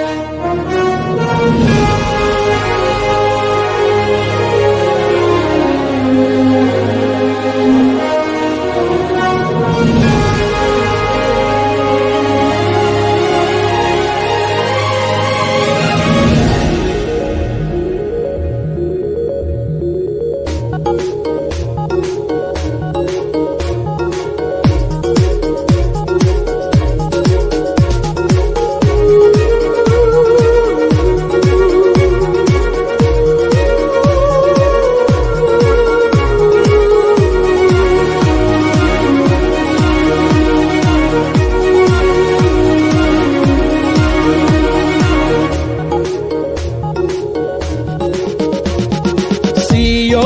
Música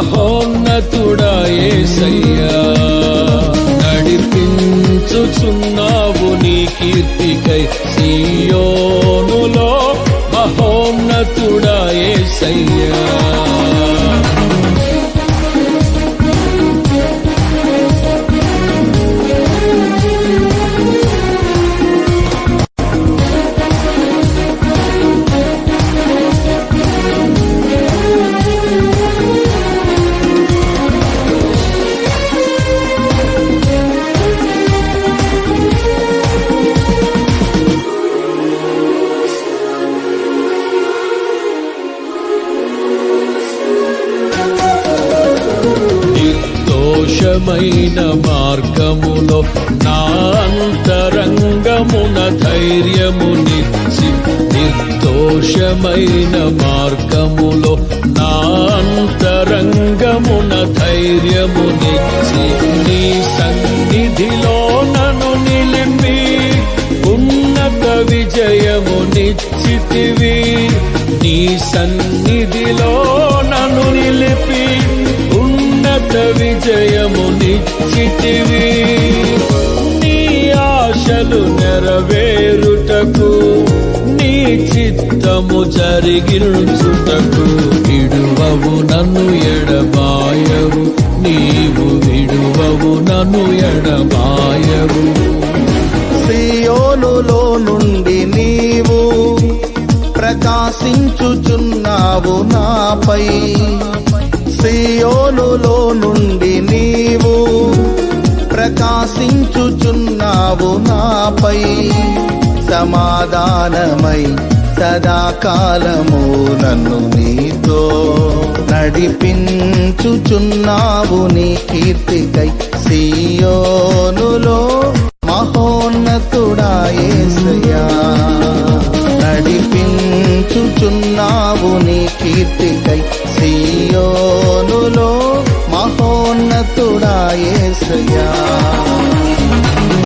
మహోన్నతుడా ఏసయ్యా నడిపించుచున్నావు నీ కీర్తికై సీయోనులో మహోన్నతుడా ఏసయ్యా సంతోషమైన మార్గములో నా అంతరంగమున ధైర్యమునిచ్చి నిర్దోషమైన మార్గములో నా అంతరంగమున ధైర్యమునిచ్చి నీ సన్నిధిలో నన్ను నిలిపి ఉన్నత విజయమునిచ్చితివి. నీ సన్నిధిలో ఉన్నత విజయమునిచ్చితివి నీ ఆశలు నెరవేరుటకు నీ చిత్తము జరిగించుటకు విడువవు నన్ను ఎడబాయవు నీవు విడువవు నన్ను ఎడబాయవు సియోనులో నుండి నీవు ప్రకాశించుచున్నావు నాపై. సియోనులో నుండి నీవు ప్రకాశించుచున్నావు నాపై. సమాధానమై సదాకాలము నన్ను నీతో నడిపించుచున్నావు నీ కీర్తికై. సియోనులో మహోన్నతుడాయేసయా నడిపించుచున్నావు నీ కీర్తికై. సియో మహోన్నతుడా యేసయ్యా